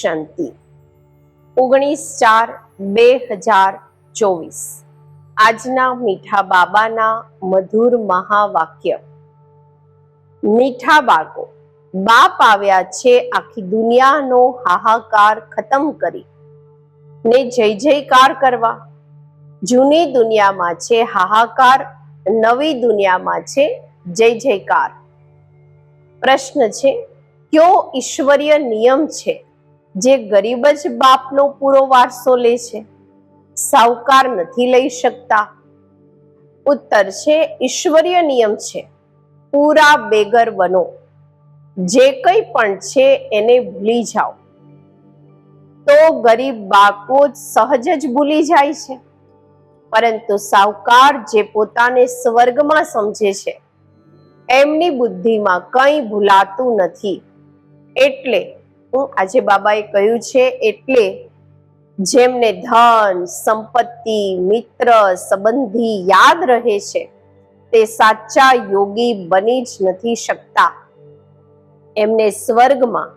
શાંતિ. ઓગણીસ ચાર બે હજાર ચોવીસ. આજના મીઠા બાબાના મધુર મહાવાક્ય. મીઠા બાળકો, બાપ આવ્યા છે આખી દુનિયાનો હાહાકાર ખતમ કરી. ને જય જયકાર કરવા. જૂની દુનિયામાં છે હાહાકાર, નવી દુનિયામાં છે જય જયકાર. પ્રશ્ન છે, કયો ઈશ્વરીય નિયમ છે? જે ગરીબ જ બાપનો પૂરો વારસો લે છે. સાવકાર નથી લઈ શકતા. ઉત્તર છે, ઈશ્વરીય નિયમ છે. પૂરા બેગર બનો. જે કંઈ પણ છે એને ભૂલી જાઓ. તો ગરીબ બાળકો સહજ જ ભૂલી જાય છે. પરંતુ સાવકાર જે પોતાને સ્વર્ગમાં સમજે છે, એમની બુદ્ધિમાં કંઈ ભૂલાતું નથી. એટલે આજે બાબાએ કહ્યું છે, એટલે જેમને ધન, સંપત્તિ, મિત્ર, સંબંધી યાદ રહે છે, તે સાચા યોગી બની જ નથી શકતા. એમને સ્વર્ગમાં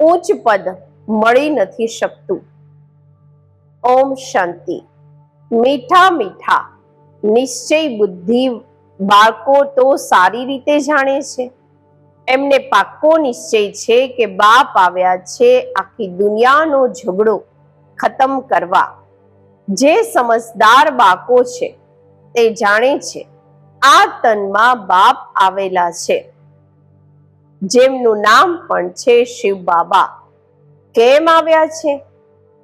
ઉચ્ચ પદ મળી નથી શકતું. ઓમ શાંતિ. મીઠા મીઠા, નિશ્ચય બુદ્ધિ બાળકો તો સારી રીતે જાણે છે. એમને પાક્કો નિશ્ચય છે કે બાપ આવ્યા છે આખી દુનિયાનો ઝઘડો ખતમ કરવા. જે સમજદાર બાકો છે તે જાણે છે આ તનમાં બાપ આવેલા છે. જેમનું નામ પણ છે શિવ બાબા. કેમ આવ્યા છે?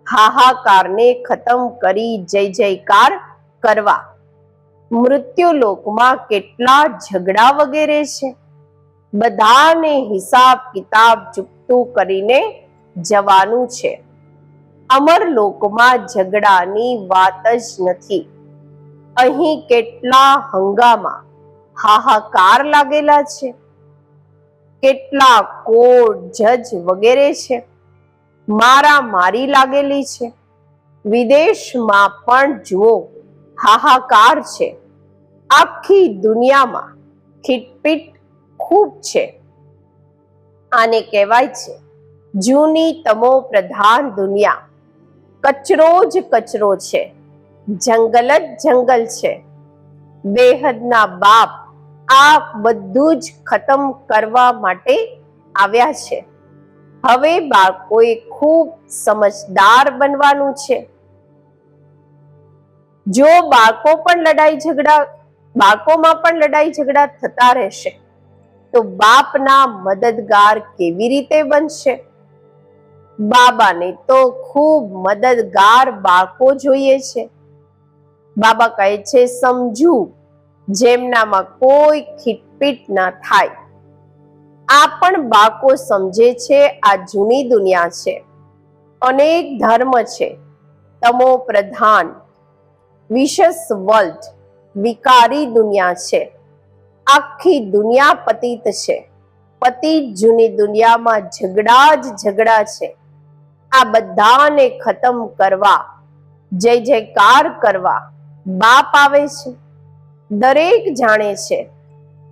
હાહાકારને ખતમ કરી જય જયકાર કરવા. મૃત્યુ લોકમાં કેટલા ઝઘડા વગેરે છે? બધાને હિસાબ કિતાબ ચૂકતું કરીને જવાનું છે. અમર લોકમાં ઝઘડાની વાત જ નથી. અહીં કેટલા હંગામા હાહાકાર લાગેલા છે. કેટલા કોર્ટ, જજ વગેરે છે. મારા મારી લાગેલી છે. વિદેશમાં પણ જુઓ, હાહાકાર છે. આખી દુનિયામાં ખીટપીટ ખૂબ છે. આને કહેવાય છે જૂની તમો પ્રધાન દુનિયા. કચરો જ કચરો છે. જંગલ જ જંગલ છે. બેહદના બાપ આ બધું જ ખતમ કરવા માટે આવ્યા છે. હવે બાળકોએ ખૂબ સમજદાર બનવાનું છે. જો બાળકો પણ લડાઈ ઝઘડા બાળકોમાં પણ લડાઈ ઝઘડા થતા રહેશે. તો બાપના મદદગાર કેવી રીતે બનશે? બાબાને તો ખૂબ મદદગાર બાળકો જોઈએ છે. બાબા કહે છે, સમજુ, જેમનામાં કોઈ ખીટપીટ ના થાય. આ પણ બાળકો સમજે છે, આ જૂની દુનિયા છે. અનેક ધર્મ છે. તમો પ્રધાન, વિશેષ વર્લ્ડ, વિકારી દુનિયા છે. આખી દુનિયા પતિત છે. પતિત જૂની દુનિયામાં ઝઘડા જ ઝઘડા છે. આ બધાને ખતમ કરવા, જય જયકાર કરવા બાપ આવે છે. દરેક જાણે છે,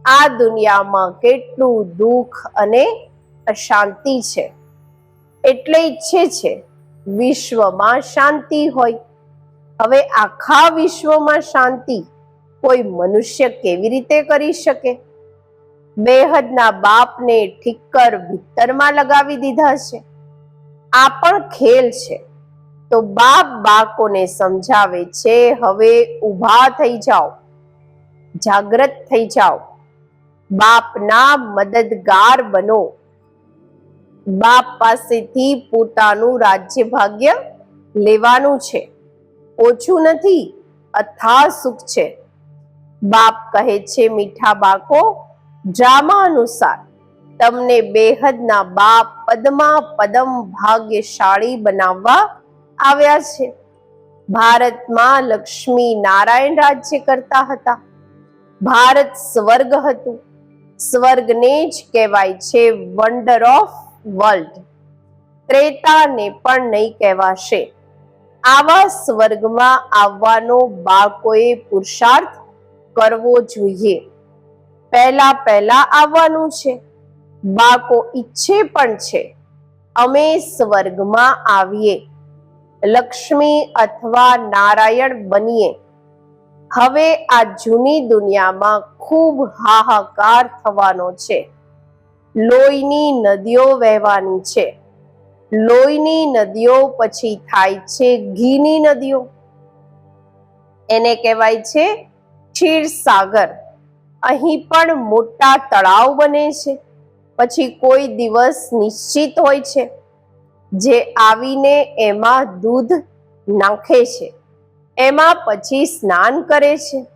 આ દુનિયામાં કેટલું દુઃખ અને અશાંતિ છે. એટલે ઈચ્છે છે, વિશ્વમાં શાંતિ હોય. હવે આખા વિશ્વમાં શાંતિ કોઈ મનુષ્ય કેવી રીતે કરી શકે? બેહદના બાપને ઠિક્કર ભીતરમાં લગાવી દીધા છે. આ પણ ખેલ છે. તો બાપ બાળકોને સમજાવે છે, હવે ઊભા થઈ જાઓ. જાગ્રત થઈ જાઓ. બાપના મદદગાર બનો. બાપ પાસેથી પોતાનું રાજ્ય ભાગ્ય લેવાનું છે. ઓછું નથી અથા સુખ છે. બાપ કહે છે, મીઠા બાકો ડ્રામા અનુસાર તમને બેહદના બાપ પદમાં પદમ ભાગ્યશાળી બનાવવા આવ્યા છે. ભારતમાં લક્ષ્મી નારાયણ રાજ્ય કરતા હતા. ભારત સ્વર્ગ હતું. સ્વર્ગને જ કહેવાય છે વન્ડર ઓફ વર્લ્ડ. ત્રેતાને પણ નહીં કહેવાશે. આવા સ્વર્ગમાં આવવાનો બાળકોએ પુરુષાર્થ કરવો જોઈએ. પહેલા પહેલા આવવાનું છે. બાકો ઈચ્છે પણ છે. અમે સ્વર્ગમાં આવીએ. લક્ષ્મી અથવા નારાયણ બનીએ. હવે આ જૂની દુનિયામાં ખૂબ હાહાકાર થવાનો છે. લોહીની નદીઓ વહેવાની છે. લોહીની નદીઓ પછી થાય છે ઘીની નદીઓ. એને કહેવાય છે ક્ષીરસાગર અહીં પણ મોટા તળાવ બને છે. પછી કોઈ દિવસ નિશ્ચિત હોય છે જે આવીને એમાં દૂધ નાખે છે. એમાં પછી સ્નાન કરે છે.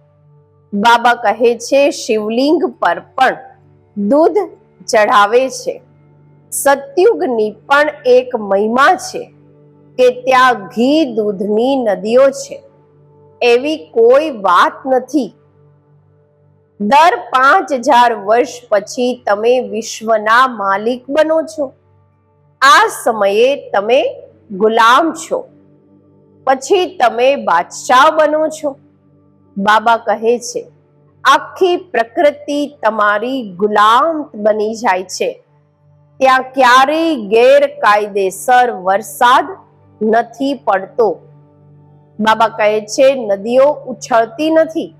બાબા કહે છે, શિવલિંગ પર પણ દૂધ ચઢાવે છે. સતયુગની પણ એક મહિમા છે કે ત્યાં ઘી દૂધની નદીઓ છે. એવી કોઈ વાત નથી. દર પાંચ હજાર વર્ષ પછી તમે વિશ્વના માલિક બનો છો. આ સમયે તમે ગુલામ છો. પછી તમે બાદશાહ બનો છો. બાબા કહે છે, આખી પ્રકૃતિ તમારી ગુલામ બની જાય છે. ત્યાં ક્યારેય ગેરકાયદેસર વરસાદ નથી પડતો. બાબા કહે છે, નદીઓ ઉછળતી નથી,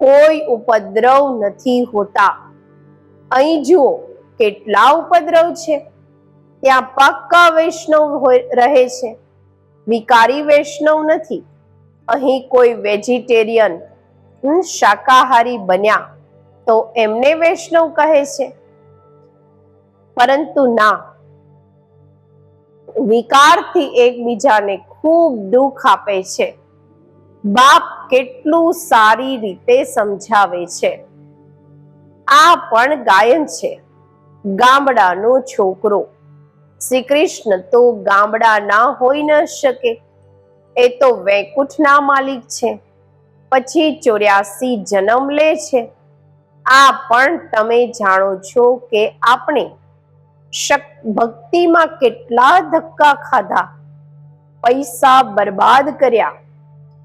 કોઈ ઉપદ્રવ નથી હોતા. અહીં જુઓ, કેટલા ઉપદ્રવ છે. ત્યાં પાક્કા વૈષ્ણવ રહે છે. વિકારી વૈષ્ણવ નથી. અહીં કોઈ વેજીટેરિયન શાકાહારી બન્યા, તો એમને વૈષ્ણવ કહે છે. પરંતુ ના વિકારથી એકબીજાને ખૂબ દુઃખ આપે છે. બાપ કેટલું સારી રીતે સમજાવે છે. આ પણ ગાયન છે. ગામડાનો છોકરો. શ્રી કૃષ્ણ તો ગામડાના હોઈ ન શકે. એ તો વૈકુંઠના માલિક છે. પછી ચોર્યાસી જન્મ લે છે. આ પણ તમે જાણો છો કે આપણે ભક્તિમાં કેટલા ધક્કા ખાધા? પૈસા બરબાદ કર્યા.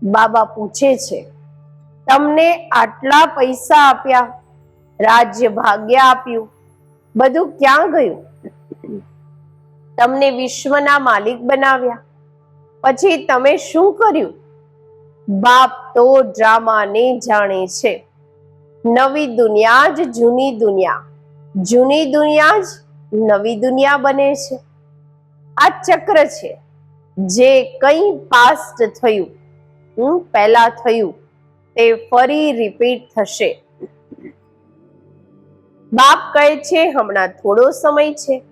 બાબા પૂછે છે, તમને આટલા પૈસા આપ્યા? રાજ્ય ભાગ્ય આપ્યું. બધું ક્યાં ગયું? તમને વિશ્વના માલિક બનાવ્યા. પછી તમે શું કર્યું? બાપ તો ડ્રામાને જાણે છે. નવી દુનિયા જ જૂની દુનિયા. જૂની દુનિયા જ નવી દુનિયા બને છે. આ ચક્ર છે જે કંઈ પાસ્ટ થયું પહેલા થયું, તે ફરી રિપીટ થશે. બાપ કહે છે, હમણાં થોડો સમય છે.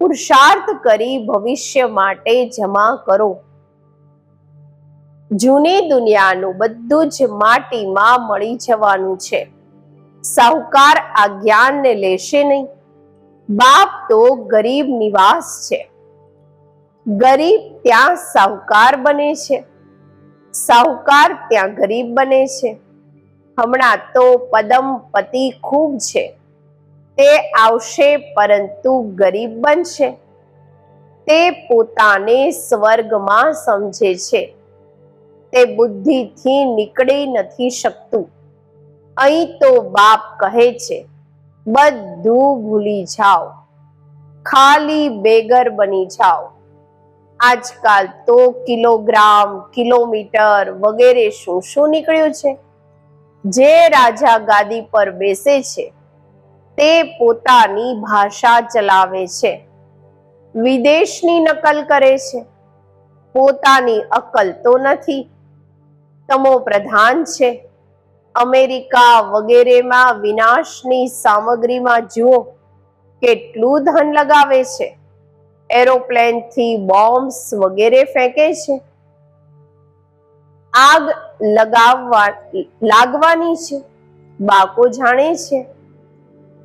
પુરુષાર્થ કરી ભવિષ્ય માટે જમા કરો. જૂની દુનિયાનું બધું જ માટીમાં મળી જવાનું છે. સાહુકાર આ જ્ઞાનને લેશે નહીં. બાપ તો ગરીબ નિવાસ છે. ગરીબ ત્યાં સાહુકાર બને છે. સાહુકાર ત્યાં ગરીબ બને છે. હમણાં તો પદમ પતિ ખૂબ છે. તે આવશે પરંતુ ગરીબ બનશે. તે પોતાને સ્વર્ગમાં સમજે છે. તે બુદ્ધિથી નીકળી નથી શકતું. અહીં તો બાપ કહે છે બધું ભૂલી જાઓ. ખાલી બેગર બની જાઓ. આજકાલ તો કિલોગ્રામ, કિલોમીટર વગેરે શું શું નીકળ્યું છે? જે રાજા ગાદી પર બેસે છે, તે પોતાની ભાષા ચલાવે છે. વિદેશની નકલ કરે છે. પોતાની અકલ તો નથી. તમો પ્રધાન છે. અમેરિકા વગેરેમાં વિનાશની સામગ્રીમાં જુઓ, કેટલું ધન લગાવે છે. એરોપ્લેનથી બોમ્બ્સ વગેરે ફેંકે છે. આગ લગાવવા, લાગવાની છે. બાકો જાણે છે.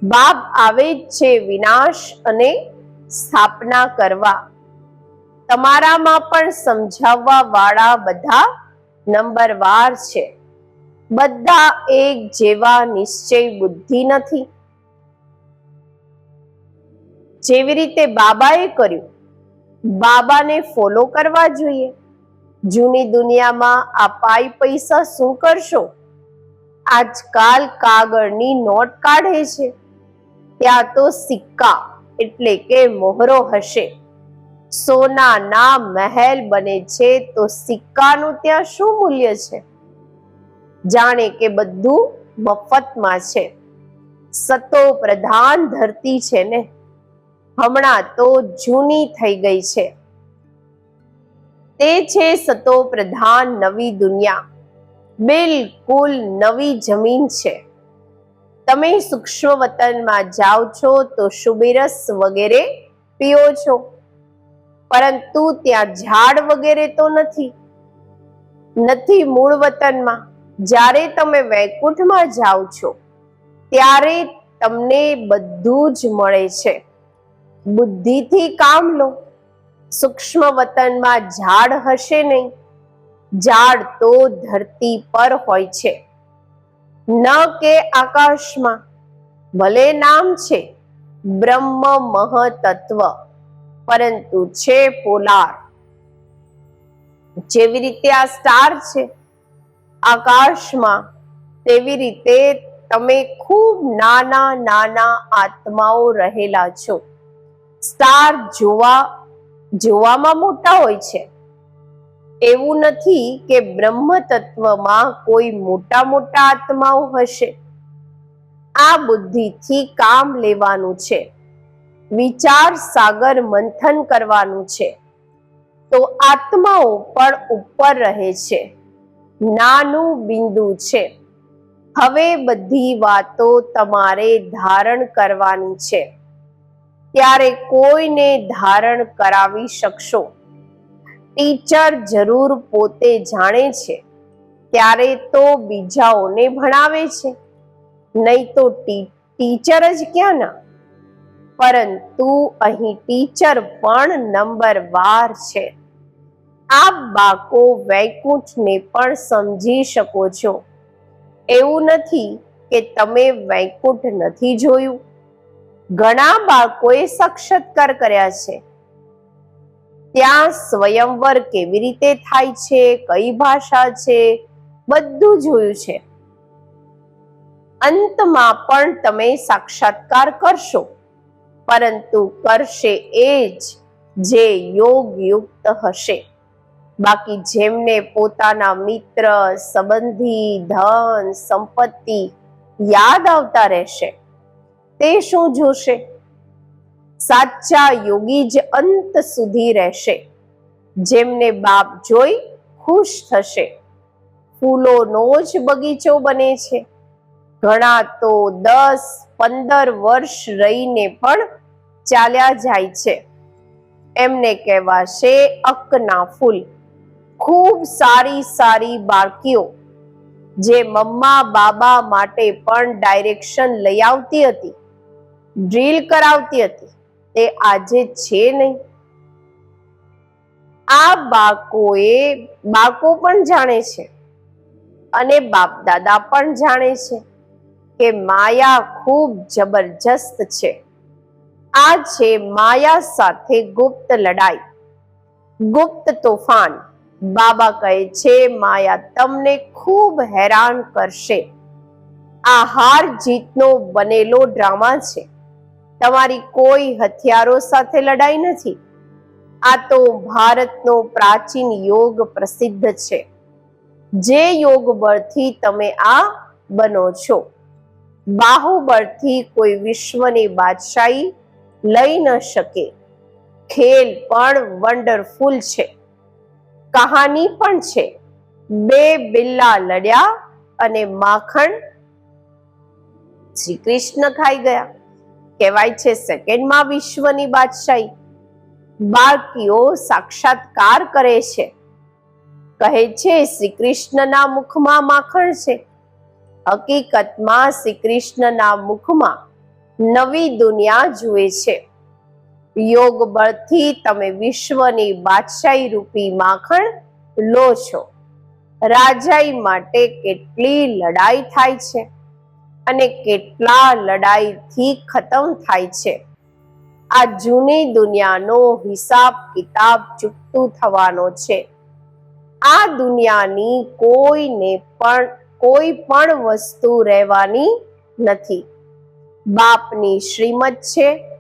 બાપ આવે જ છે વિનાશ અને સ્થાપના કરવા. તમારામાં પણ સમજાવવા વાળા બધા નંબરવાર છે. બધા એક જેવા નિશ્ચય બુદ્ધિ નથી. જેવી રીતે બાબાએ કર્યું, બાબાને ફોલો કરવા જોઈએ. જૂની દુનિયામાં આ પાઈ પૈસા શું કરશો? આજકાલ કાગળની નોટ કાઢે છે. ત્યાં તો સિક્કા એટલે કે મોહરો હશે. સોનાના મહેલ બને છે તો સિક્કાનું ત્યાં શું મૂલ્ય છે? જાણે કે બધું મફતમાં છે. સતો પ્રધાન ધરતી છે ને. હમણાં તો જૂની થઈ ગઈ છે. તે છે સતો પ્રધાન નવી દુનિયા. બિલકુલ નવી જમીન છે. તમે સૂક્ષ્મ વતનમાં જાઓ છો તો શુબિરસ વગેરે પીઓ છો. પરંતુ ત્યાં ઝાડ વગેરે તો નથી. નથી મૂળ વતનમાં. જ્યારે તમે વૈકુંઠમાં જાઓ છો, ત્યારે તમને બધું જ મળે છે. બુદ્ધિથી કામ લો. સૂક્ષ્મ વતનમાં ઝાડ હશે નહીં. ઝાડ તો ધરતી પર હોય છે. ન કે આકાશમાં. ભલે નામ છે, બ્રહ્મ મહતત્વ પરંતુ છે પોલાર. જેવી રીતે આ સ્ટાર છે આકાશમાં. તેવી રીતે તમે ખૂબ નાના નાના આત્માઓ રહેલા છો. સ્ટાર જોવા, જોવામાં મોટા હોય છે. એવું નથી કે બ્રહ્મ તત્વમાં કોઈ મોટા મોટા આત્માઓ હશે. આ બુદ્ધિથી કામ લેવાનું છે. વિચાર સાગર મંથન કરવાનું છે. તો આત્માઓ પણ ઉપર રહે છે. નાનું બિંદુ છે. હવે બધી વાતો તમારે ધારણ કરવાની છે. ત્યારે કોઈને ધારણ કરાવી શકશો? ટીચર જરૂર પોતે જાણે છે. ત્યારે તો બીજાઓને ભણાવે છે. નહીં તો ટીચર જ ક્યાં ના પરંતુ અહીં ટીચર પણ નંબર વાર છે. આપ બાકો વૈકુંઠને પણ સમજી શકો છો. એવું નથી કે તમે વૈકુંઠ નથી જોયું. ઘણા બાળકોએ સાક્ષાત્કાર કર્યા છે. ત્યાં સ્વયંવર કેવી રીતે થાય છે, કઈ ભાષા છે, બધું જોયું છે. અંતમાં પણ તમે સાક્ષાત્કાર કરશો. પરંતુ કરશે એ જ જે યોગ યુક્ત હશે. બાકી જેમને પોતાના મિત્ર, સંબંધી, ધન, સંપત્તિ યાદ આવતા રહેશે, તે શું જોશે? સાચા યોગી જ અંત સુધી રહેશે, જેમને બાપ જોઈ ખુશ થશે. ફૂલોનો જ બગીચો બને છે. ઘણા તો દસ, પંદર વર્ષ રહીને પણ ચાલ્યા જાય છે. એમને કહેવાશે અકના ફૂલ. ખૂબ સારી સારી બાળકીઓ જે મમ્મા, બાબા માટે પણ ડાયરેક્શન લઈ આવતી હતી ડ્રીલ કરાવતી હતી. તે આજે છે નહીં. આ બાળકોએ, બાળકો પણ જાણે છે અને બાપ દાદા પણ જાણે છે કે માયા ખૂબ જબરજસ્ત છે. આ છે માયા સાથે ગુપ્ત લડાઈ, ગુપ્ત તોફાન. બાબા કહે છે, માયા, તમને ખૂબ હેરાન કરશે. આ હાર જીતનો બનેલો ડ્રામા છે. તમારી કોઈ હથિયારો સાથે લડાઈ નથી. આ તો ભારતનો પ્રાચીન યોગ પ્રસિદ્ધ છે. જે યોગ બળથી તમે આ બનો છો. બાહુબળથી કોઈ વિશ્વની બાદશાહી લઈ ન શકે. ખેલ પણ વન્ડરફુલ છે. કહાની પણ છે. બે બિલ્લા લડ્યા અને માખણ શ્રી કૃષ્ણ ખાઈ ગયા. કહેવાય છે સેકન્ડમાં વિશ્વની બાદશાહી. બાળકીઓ સાક્ષાત્કાર કરે છે. કહે છે શ્રી કૃષ્ણના મુખમાં માખણ છે. હકીકતમાં શ્રી કૃષ્ણના મુખમાં નવી દુનિયા જુએ છે. યોગ બળથી તમે વિશ્વની બાદશાહી રૂપી માખણ લો છો. રાજાઈ માટે કેટલી લડાઈ થાય છે અને કેટલા લડાઈથી ખતમ થાય છે. આ જૂની દુનિયાનો હિસાબ કિતાબ ચૂકતું થવાનો છે. આ દુનિયાની કોઈને પણ, કોઈ પણ વસ્તુ રહેવાની નથી. બાપની શ્રીમત છે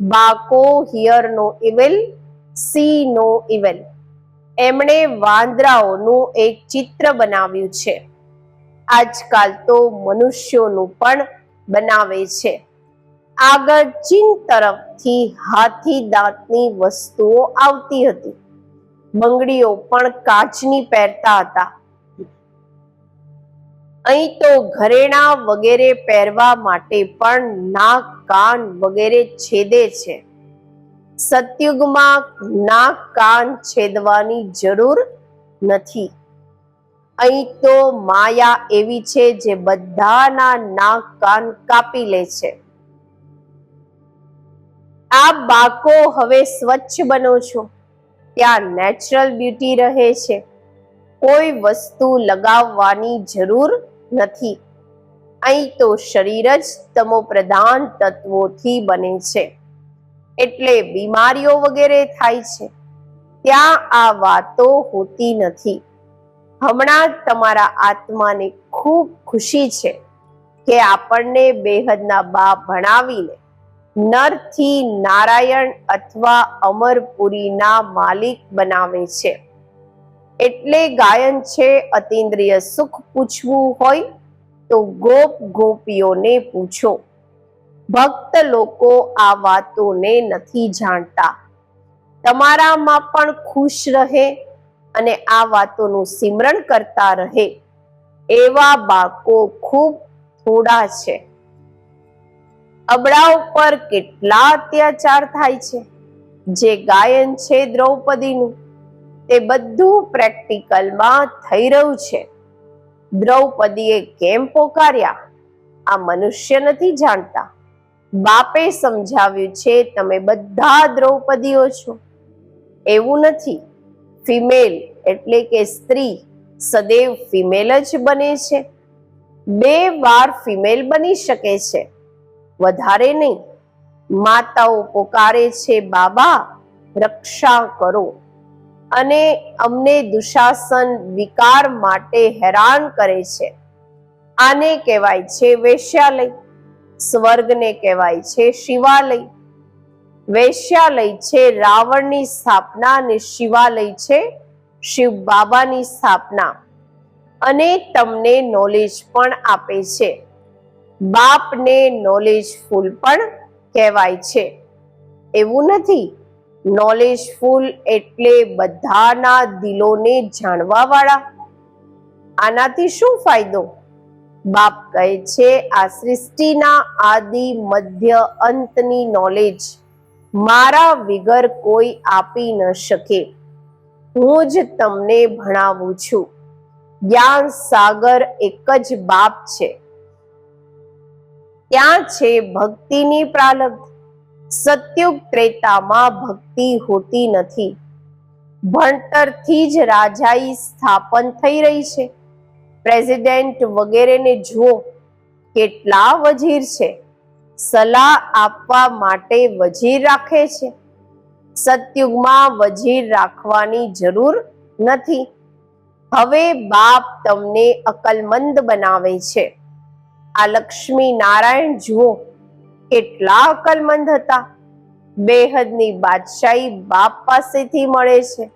બાકો hear no evil, see no evil. એમણે વાંદરાઓનું એક ચિત્ર બનાવ્યું છે. આજકાલ તો મનુષ્યોનું પણ બનાવે છે. આગળ ચીન તરફથી હાથી દાંતની વસ્તુઓ આવતી હતી. બંગડીઓ પણ કાચની પહેરતા હતા. અહીં તો ઘરેણા વગેરે પહેરવા માટે પણ નાક, કાન વગેરે છેદે છે. સતયુગમાં નાક, કાન છેદવાની જરૂર નથી. અહીં તો માયા એવી છે જે બધાના નાક, કાન કાપી લે છે. આ બાકો હવે સ્વચ્છ બનો છો. ત્યાં નેચરલ બ્યુટી રહે છે. કોઈ વસ્તુ લગાવવાની જરૂર નથી. અહીં તો શરીર જ તમો પ્રધાન તત્વોથી બને છે. એટલે બીમારીઓ વગેરે થાય છે. ત્યાં આ વાતો હોતી નથી. હમણાં તમારા આત્માને ખૂબ ખુશી છે કે આપણને બેહદના બા ભણાવીને નરથી નારાયણ અથવા અમરપુરીના માલિક બનાવે છે. એટલે ગાયન છે અતિન્દ્રિય સુખ પૂછવું હોય તો ગોપ ગોપીઓને પૂછો. ભક્ત લોકો આ વાતોને નથી જાણતા. તમારામાં પણ ખુશ રહે અને આ વાતોનું સિમરણ કરતા રહે. એવા બાળકો ખૂબ થોડા છે. અબળા ઉપર કેટલા અત્યાચાર થાય છે. જે ગાયન છે દ્રૌપદીનું. તે બધું પ્રેક્ટિકલમાં થઈ રહ્યું છે. દ્રૌપદીએ કેમ પોકાર્યા? આ મનુષ્ય નથી જાણતા. બાપે સમજાવ્યું છે, તમે બધા દ્રૌપદીઓ છો. એવું નથી. ફિમેલ એટલે કે સ્ત્રી સદૈવ ફિમેલ જ બને છે. બે વાર ફિમેલ બની શકે છે. વધારે નહીં. માતાઓ પોકારે છે, બાબા, રક્ષા કરો. અને અમને દુશાસન વિકાર માટે હેરાન કરે છે. આને કહેવાય છે વેશ્યાલય, સ્વર્ગને કહેવાય છે શિવાલય. વૈશ્યાલય છે રાવણની સ્થાપના અને શિવાલય છે શિવ બાબાની સ્થાપના. અને તમને નોલેજ પણ આપે છે. બાપને નોલેજફુલ પણ કહેવાય છે. એવું નથી. નોલેજફુલ એટલે બધાના દિલોને જાણવા વાળા આનાથી શું ફાયદો? બાપ કહે છે, આ સૃષ્ટિના આદિ મધ્ય અંતની નોલેજ મારા વિગર કોઈ આપી ન શકે. હું જ તમને ભણાવું છું. જ્ઞાન સાગર એક જ બાપ છે. ત્યાં છે ભક્તિની પ્રાલબ્ધ. સત્યુગ ત્રેતામાં ભક્તિ હોતી નથી. ભણતરથી જ રાજાઈ સ્થાપન થઈ રહી છે. પ્રેસિડેન્ટ વગેરેને જુઓ, કેટલા વજીર છે. સલાહ આપવા માટે વજીર રાખે છે. સતયુગમાં વજીર રાખવાની જરૂર નથી. હવે બાપ તમને અકલમંદ બનાવે છે. આ લક્ષ્મી નારાયણ જુઓ કેટલા અકલમંદ હતા. બેહદની બાદશાહી બાપ પાસેથી મળે છે.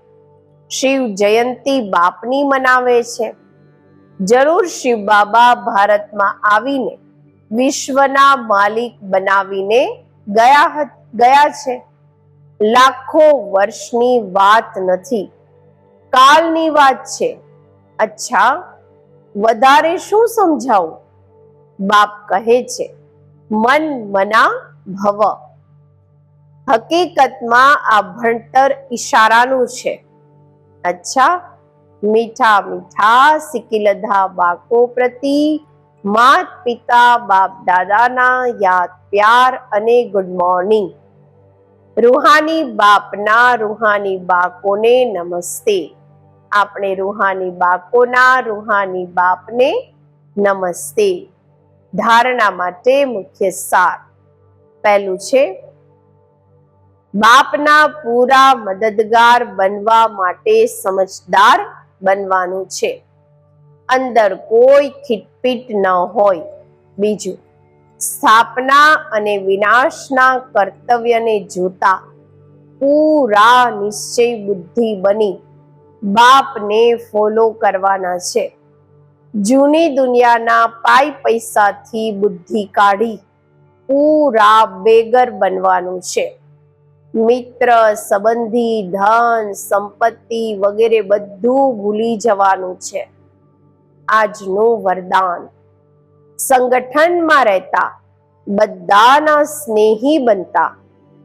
શિવ જયંતી બાપની મનાવે છે. જરૂર શિવ બાબા ભારતમાં આવીને વિશ્વના માલિક બનાવીને ગયા ગયા છે. લાખો વર્ષની વાત નથી. કાલની વાત છે. અચ્છા, વધારે શું સમજાવું? બાપ કહે છે મન મના ભવ. હકીકતમાં આ ભણતર ઈશારાનું છે. અચ્છા, મીઠા મીઠા સિકિલધા બાકો પ્રતિ, માત પિતા, બાપ દાદાના યાદ, પ્યાર અને ગુડ મોર્નિંગ રૂહાની બાપના રૂહાની બાકોને નમસ્તે. આપણે રૂહાની બાકોના રૂહાની બાપને નમસ્તે. ધારણા માટે મુખ્ય સાર. પહેલું છે, બાપના પૂરા મદદગાર બનવા માટે સમજદાર બનવાનું છે. અંદર કોઈ ખીટપીટ ન હોય. બીજું, સ્થાપના અને વિનાશના કર્તવ્યને જોતા પૂરા નિશ્ચય બુદ્ધિ બની. બાપને ફોલો કરવાના છે. જૂની દુનિયાના પાઈ પૈસાથી બુદ્ધિ કાઢી પૂરા બેગર બનવાનું છે. મિત્ર, સંબંધી, ધન, સંપત્તિ વગેરે બધું ભૂલી જવાનું છે. આજનું વરદાન. સંગઠનમાં રહેતા બધાના સ્નેહી બનતા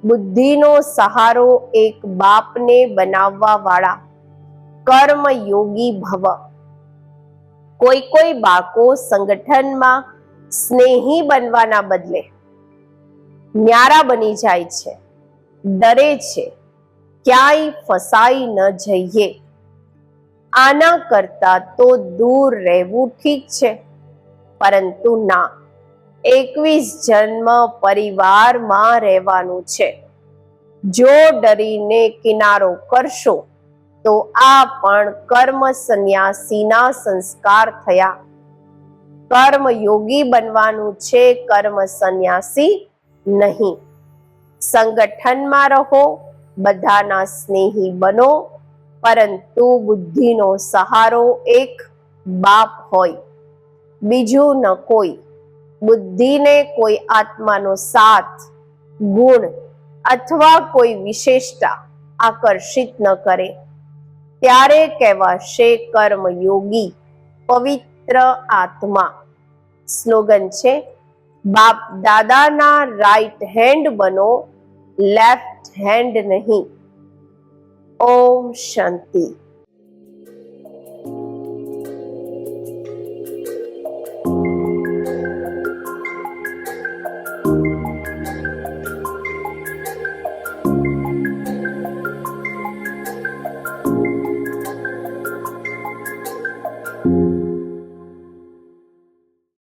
બુદ્ધિનો સહારો એક બાપને બનાવવા વાળા કર્મ યોગી ભવ. કોઈ કોઈ બાળકો સંગઠનમાં સ્નેહી બનવાના બદલે ન્યારા બની જાય છે, ડરે છે, ક્યાંય ફસાઈ ન જઈએ. આના કરતા તો દૂર રહેવું ઠીક છે, પરંતુ ના, એકવીસ જન્મ પરિવારમાં રહેવાનું છે. જો ડરીને કિનારો કરશો તો આ પણ કર્મ સંન્યાસીના સંસ્કાર થયા. કર્મ યોગી બનવાનું છે, કર્મ સંન્યાસી નહીં. સંગઠનમાં રહો, બધાના સ્નેહી બનો, પરંતુ બુદ્ધિનો સહારો એક બાપ હોય. બીજું ન કોઈ. બુદ્ધિને કોઈ આત્માનો સાથ, ગુણ અથવા કોઈ વિશેષતા આકર્ષિત ન કરે. ત્યારે કહેવાશે કર્મયોગી, પવિત્ર આત્મા. સ્લોગન છે, બાપ દાદાના રાઈટ હેન્ડ બનો લેફ્ટ હેન્ડ નહીં. ઓમ શાંતિ.